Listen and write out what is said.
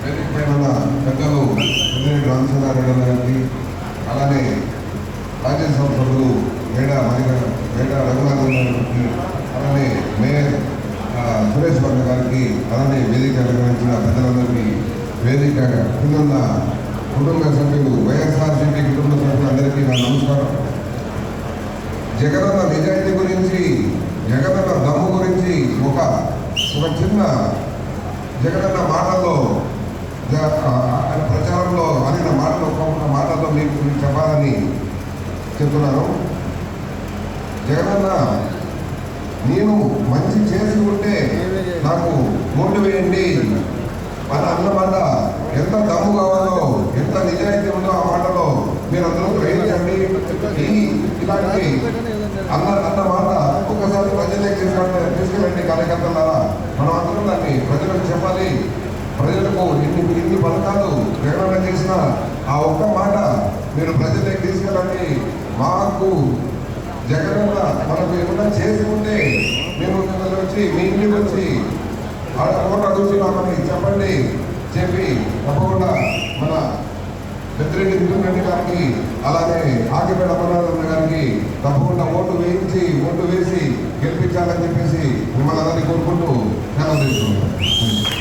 వేదిక పెద్దలు పెద్దిరెడ్డి రామచంద్రారెడ్డి గారికి అలానే రాజ్యసభ సభ్యులు మేడ మణిగ మేడ రఘునాథన్ గారికి అలానే మేయర్ సురేష్ వర్మ గారికి అలానే వేదిక నిర్వహించిన పెద్దలందరికీ వేదిక కింద కుటుంబ సభ్యులు వైఎస్ఆర్సీపీ కుటుంబ సభ్యులందరికీ నా నమస్కారం. జగనన్న నిజాయితీ గురించి జగనన్న దమ్ము గురించి ఒక ఒక చిన్న జగనన్న మాటల్లో ప్రచారంలో అనిన మాటలో ఒక్కొక్క మాటల్లో మీకు చెప్పాలని చెప్తున్నాను జగనన్న నేను మంచి చేసి ఉంటే నాకు ఓటు వేయండి. మన అన్నమాట ఎంత దమ్ము కావాలో ఎంత నిజాయితీ ఉందో ఆ మాటలో మీరందరూ గ్రహించండి ఇలాంటి అన్న అన్న మాట ఒక్కసారి ప్రజలే తీసుకెళ్ళండి తీసుకెళ్ళండి కార్యకర్తలారా. మనం అందరం దాన్ని ప్రజలకు చెప్పాలి. ప్రజలకు ఎన్ని ఎన్ని పథకాలు ప్రకటన చేసిన ఆ ఒక్క మాట మీరు ప్రజలకు తీసుకెళ్ళండి. మాకు జగన్ మనకు ఏమన్నా చేసి ఉంటే మేము వచ్చి మీ ఇంటికి వచ్చి చూసి చూసినామని చెప్పండి. చెప్పి తప్పకుండా మన పెద్దరెడ్డి విజయరెడ్డి గారికి అలాగే ఆకిపేట అమరాజన్న గారికి తప్పకుండా ఓటు వేయించి ఓటు వేయించి Aleluia.